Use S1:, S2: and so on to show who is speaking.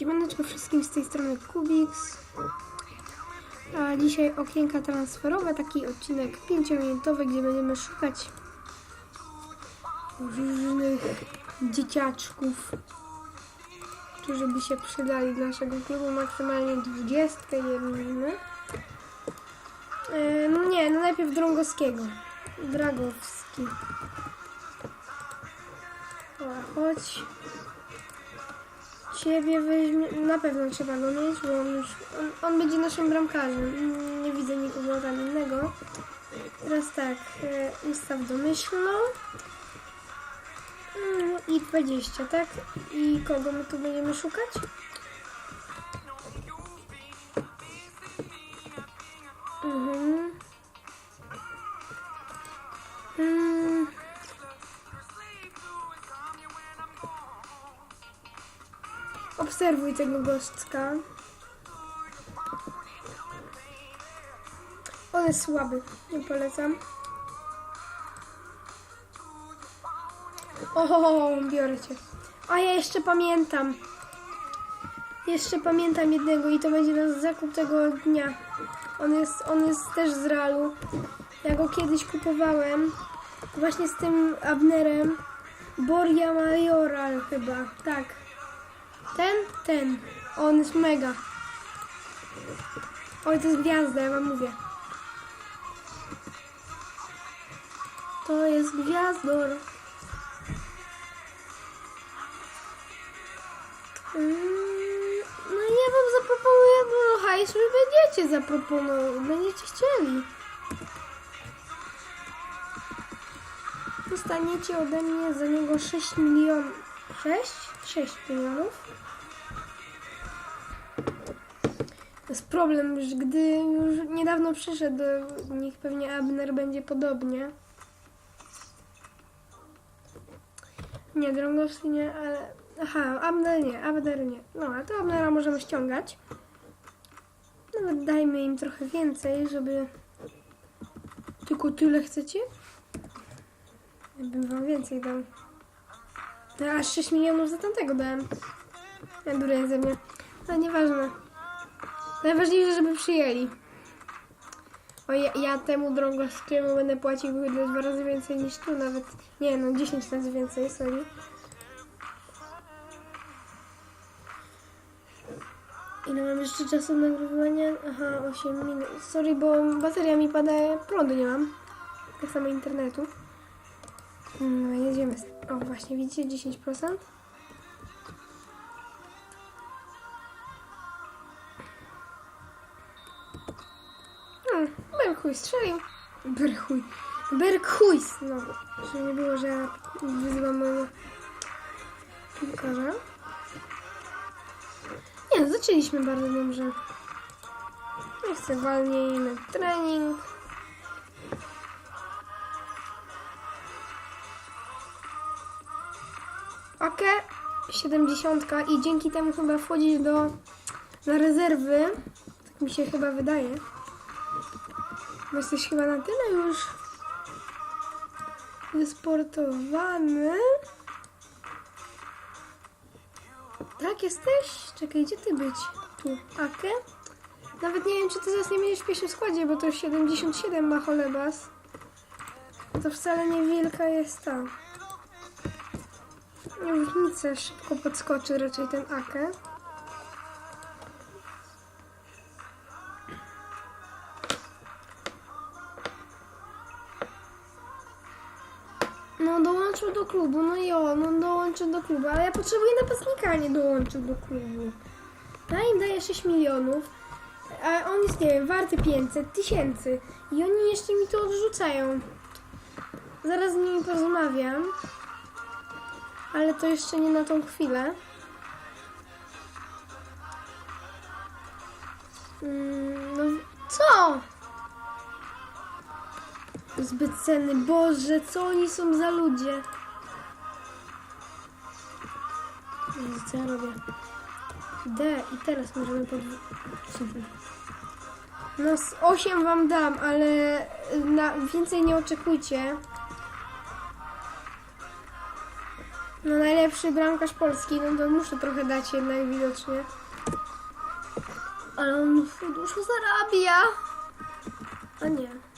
S1: Siemaneczko wszystkim z tej strony Kubix. A dzisiaj okienka transferowe, taki odcinek 5-minutowy, gdzie będziemy szukać różnych dzieciaczków, którzy by się przydali dla naszego klubu, maksymalnie 20, nie wiem. E, No nie, no najpierw Drągowskiego. Dragowski. Dobra, chodź. Ciebie weźmie, na pewno trzeba go mieć, bo on już, on, on będzie naszym bramkarzem. Nie widzę nikogo tam innego. Teraz tak, e, ustaw domyślną. Mm, I 20, tak? I kogo my tu będziemy szukać? Obserwuj tego gostka. On jest słaby, nie polecam. O, biorę cię. A ja jeszcze pamiętam. Jeszcze pamiętam jednego i to będzie nasz zakup tego dnia. On jest, on jest też z Realu. Ja go kiedyś kupowałem. Właśnie z tym Abnerem. Boria Majoral chyba, tak. Ten? Ten. On jest mega. Oj, to jest gwiazda, ja wam mówię. To jest gwiazdor. Mm, No ja wam zaproponuję dużo hajsu będziecie zaproponować, będziecie chcieli. Dostaniecie ode mnie za niego 6 milionów. 6? 6 milionów. To jest problem, że gdy już niedawno przyszedł, niech pewnie Abner będzie podobnie. Nie, Drągowski nie, ale... Aha, Abner nie, Abner nie. No, a to Abnera możemy ściągać. Nawet dajmy im trochę więcej, żeby... Tylko tyle chcecie? Ja bym wam więcej dał. No, aż 6 milionów za tamtego dałem. Ja durę ze mnie. No nieważne. Najważniejsze, żeby przyjęli. O, ja, ja temu drągowskiemu będę płacił kurde dwa razy więcej niż tu nawet. Nie no, 10 razy więcej, sorry. Ile mam jeszcze czasu nagrywania? Aha, 8 minut. Sorry, bo bateria mi pada, prądu nie mam. Tak samo internetu. No, jedziemy. O, właśnie, widzicie, 10%. Hmm, Berchuj strzelił. Berchuj. Berchuj znowu. Żeby nie było, że wyzywam mojego piłkarza. Nie, no, zaczęliśmy bardzo dobrze. Nie chcę walnijmy trening. Ok, 70 i dzięki temu chyba wchodzić do na rezerwy. Tak mi się chyba wydaje. Bo jesteś chyba na tyle już wysportowany. Tak, jesteś? Czekaj, gdzie ty być? Tu, Ake? Nawet nie wiem, czy ty zaraz nie będziesz w pierwszym składzie, bo to już 77 ma cholebas. To wcale niewielka jest ta. Różnica szybko podskoczy raczej ten Ake. No dołączył do klubu, no jo, no dołączył do klubu, ale ja potrzebuję napastnika, a nie dołączył do klubu. Ja im daję 6 milionów, a on jest, nie wiem, warty 500 tysięcy i oni jeszcze mi to odrzucają. Zaraz z nimi porozmawiam, ale to jeszcze nie na tą chwilę. Mm, no co? Zbyt cenny. Boże, co oni są za ludzie? Co ja robię? D i teraz możemy podwójnie. No z 8 wam dam, ale na więcej nie oczekujcie. No najlepszy bramkarz Polski, no to muszę trochę dać jednak widocznie. Ale on dużo zarabia. A nie.